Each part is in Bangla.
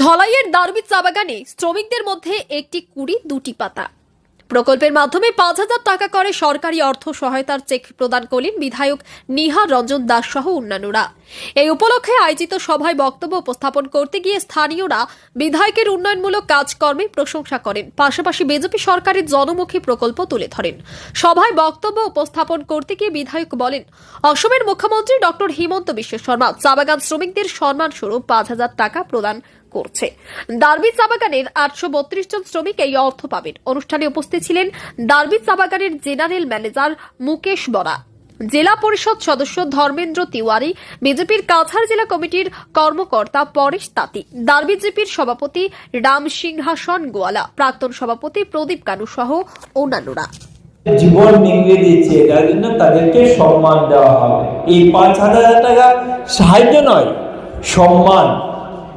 ধলাইয়ের দারবি চা বাগানে শ্রমিকদের মধ্যে একটি কুড়ি, দুটি পাতা। প্রকল্পের মাধ্যমে পাঁচ হাজার টাকা করে সরকারি অর্থ সহায়তার চেক প্রদান করলেন বিধায়ক নিহার রঞ্জন দাস সহ অন্যান্যরা। এই উপলক্ষে আয়োজিত সভায় বক্তব্য উপস্থাপন করতে গিয়ে স্থানীয়রা বিধায়কের উন্নয়নমূলক কাজকর্মে প্রশংসা করেন। পাশাপাশি বিজেপি সরকারের জনমুখী প্রকল্প তুলে ধরেন। সভায় বক্তব্য উপস্থাপন করতে গিয়ে বিধায়ক বলেন, অসমের মুখ্যমন্ত্রী ডক্টর হিমন্ত বিশ্ব শর্মা চা বাগান শ্রমিকদের সম্মান স্বরূপ পাঁচ হাজার টাকা প্রদান করছে। দারবি চা বাগানের আটশো বত্রিশ জন শ্রমিক এই অর্থ পাবেন। অনুষ্ঠানে উপস্থিত ছিলেন দারবি চা বাগানের জেনারেল ম্যানেজার মুকেশ বরা। জেলা পরিষদ সদস্য ধর্মেন্দ্র তিওয়ারি, বিজেপির কাছাড় জেলা কমিটির কর্মকর্তা পরেশ তাঁতি দারবি জিপির সভাপতি রাম সিংহাসন গোয়ালা, প্রাক্তন সভাপতি প্রদীপ কানু সহ অন্যান্যরা। জীবন নিংড়ে দিচ্ছে যার জন্য তাদেরকে সম্মান দেওয়া হবে। এই পাঁচ হাজার টাকা সাহায্য নয়, সম্মান।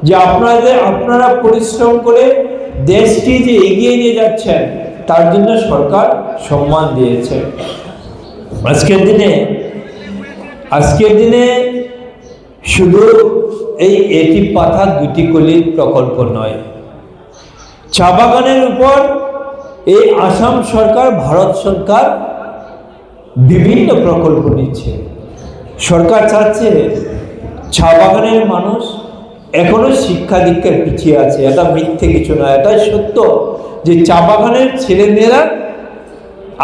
যে আপনাদের, আপনারা পরিশ্রম করে দেশটি যে এগিয়ে নিয়ে যাচ্ছেন, তার জন্য সরকার সম্মান দিয়েছে। আজকের দিনে আজকের দিনে শুধু এই এটি পাতা দুটি কলির প্রকল্প নয়। চা বাগানের উপর এই আসাম সরকার, ভারত সরকার বিভিন্ন প্রকল্প নিচ্ছে। সরকার চাচ্ছে চা বাগানের মানুষ এখনও শিক্ষা দীক্ষার পিছিয়ে আছে, এটা মিথ্যে কিছু না, এটাই সত্য যে চা বাগানের ছেলেমেয়েরা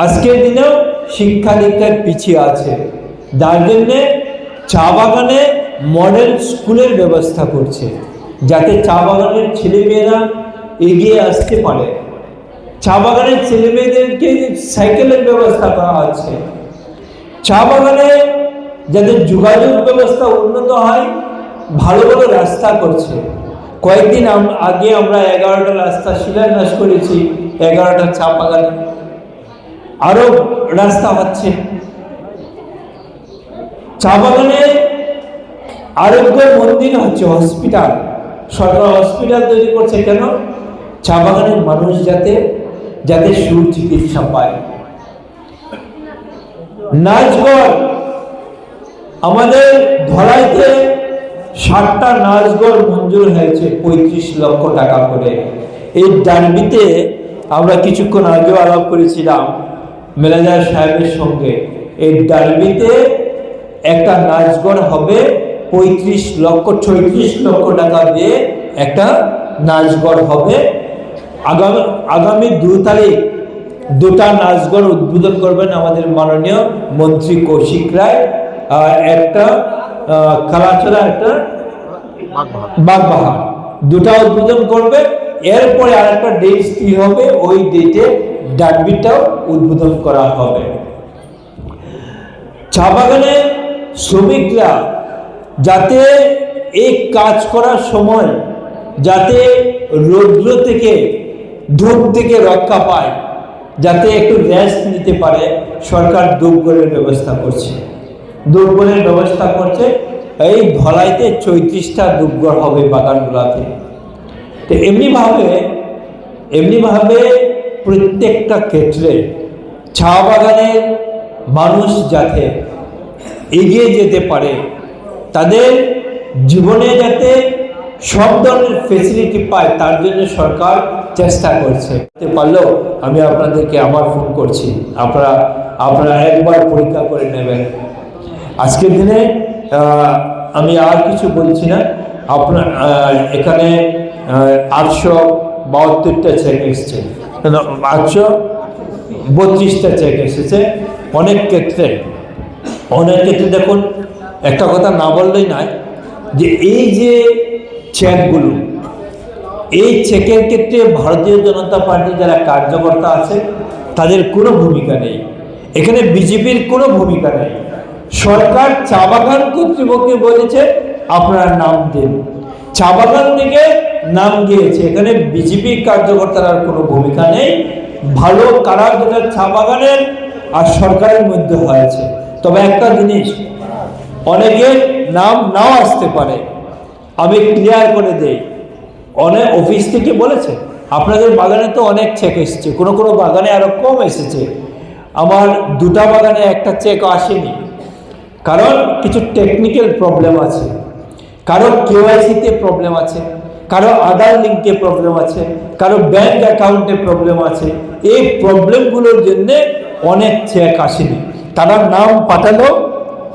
আজকের দিনেও শিক্ষা দীক্ষার পিছিয়ে আছে। যার জন্যে চা বাগানে মডেল স্কুলের ব্যবস্থা করছে, যাতে চা বাগানের ছেলেমেয়েরা এগিয়ে আসতে পারে। চা বাগানের ছেলে মেয়েদেরকে সাইকেলের ব্যবস্থা করা হচ্ছে। চা বাগানে যাদের যোগাযোগ ব্যবস্থা উন্নত হয় ভালো ভালো রাস্তা করছে। কয়েকদিন আগে আমরা এগারোটা রাস্তা শিলান্যাস করেছি, এগারোটা চা বাগানে আরও রাস্তা হচ্ছে। চা বাগানে আরোগ্য মন্দির হচ্ছে হসপিটাল সরকার হসপিটাল তৈরি করছে কেন? চা বাগানের মানুষ যাতে যাতে সুচিকিৎসা পায়। নাচগড় আমাদের ধরাইতে ষাটটা নাচগড় মঞ্জুর হয়েছে পঁয়ত্রিশ লক্ষ টাকা করে। এই ডানবিতে আমরা কিছুক্ষণ আগেও আলাপ করেছিলাম ম্যানেজার সাহেবের সঙ্গে। এই ডালবিতে একটা নাচগড় হবে পঁয়ত্রিশ লক্ষ, ছয়ত্রিশ লক্ষ টাকা দিয়ে একটা নাচগড় হবে। আগামী আগামী দু তারিখ দুটা নাচগড় উদ্বোধন করবেন আমাদের মাননীয় মন্ত্রী কৌশিক রায় একটা আহ, কালাচড়া একটা বাগবাহার। দুটা উদ্বোধন করবে এরপরে ডেট হবে ওই ডেটে ডাকবিটাও উদ্বোধন করা হবে। চা বাগানে শ্রমিকরা যাতে এই কাজ করার সময় যাতে রৌদ্র থেকে ধূপ থেকে রক্ষা পায় যাতে একটু রেস্ট নিতে পারে সরকার দুপগড়ের ব্যবস্থা করছে। দুপগড়ের ব্যবস্থা করছে। এই ধলাইতে চৈত্রিশটা দুপগড় হবে বাগানগুলাতে। তো এমনিভাবে এমনিভাবে প্রত্যেকটা ক্ষেত্রে চা বাগানের মানুষ যাতে এগিয়ে যেতে পারে, তাদের জীবনে যাতে সব ধরনের ফেসিলিটি পায়, তার জন্য সরকার চেষ্টা করছে। পারলেও আমি আপনাদেরকে আবার ফোন করছি। আপনারা আপনারা একবার পরীক্ষা করে নেবেন। আজকের দিনে আমি আর কিছু বলছি না। আপনার এখানে আটশো বাহাত্তরটা চেক এসছে। আটশো বত্রিশটা চেক এসেছে। অনেক ক্ষেত্রে অনেক ক্ষেত্রে দেখুন, একটা কথা না বললেই নয়, যে এই যে চেকগুলো এই চেকের ক্ষেত্রে ভারতীয় জনতা পার্টির যারা কার্যকর্তা আছে, তাদের কোনো ভূমিকা নেই। এখানে বিজেপির কোনো ভূমিকা নেই। সরকার চা বাগান কর্তৃপক্ষকে বলেছে, আপনারা নাম দিন। চা বাগান থেকে নাম গিয়েছে। এখানে বিজেপির কার্যকর্তার আর কোনো ভূমিকা নেই। ভালো কারা যেটা চা বাগানের আর সরকারের মধ্যে হয়েছে। তবে একটা জিনিস অনেকের নাম নাও আসতে পারে। আমি ক্লিয়ার করে দেই অনেক অফিস থেকে বলেছে, আপনাদের বাগানে তো অনেক চেক এসেছে। কোনো কোনো বাগানে আরও কম এসেছে। আমার দুটা বাগানে একটা চেক আসেনি। কারণ কিছু টেকনিক্যাল প্রবলেম আছে, কারও কেওয়াইসিতে প্রবলেম আছে, কারও আধার লিঙ্কে প্রবলেম আছে, কারও ব্যাংক অ্যাকাউন্টে প্রবলেম আছে, এই প্রবলেমগুলোর জন্য অনেক চেক আসেনি। তারা নাম পাঠালো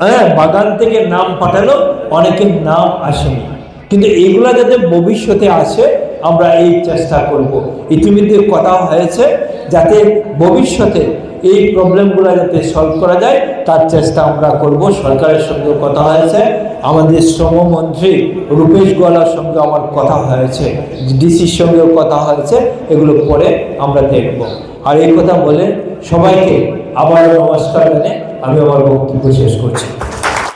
হ্যাঁ বাগান থেকে নাম পাঠালো, অনেকের নাম আসেনি। কিন্তু এগুলা যাতে ভবিষ্যতে আসে, আমরা এই চেষ্টা করব। ইতিমধ্যে কথা হয়েছে, যাতে ভবিষ্যতে এই প্রবলেমগুলো যাতে সলভ করা যায়, তার চেষ্টা আমরা করব। সরকারের সঙ্গে কথা হয়েছে। আমাদের শ্রমমন্ত্রী রূপেশ গোয়ালার সঙ্গে আমার কথা হয়েছে। ডিসির সঙ্গেও কথা হয়েছে। এগুলো পরে আমরা দেখব। আর এই কথা বলে সবাইকে আবার নমস্কার জানে আমি আমার বক্তব্য শেষ করছি।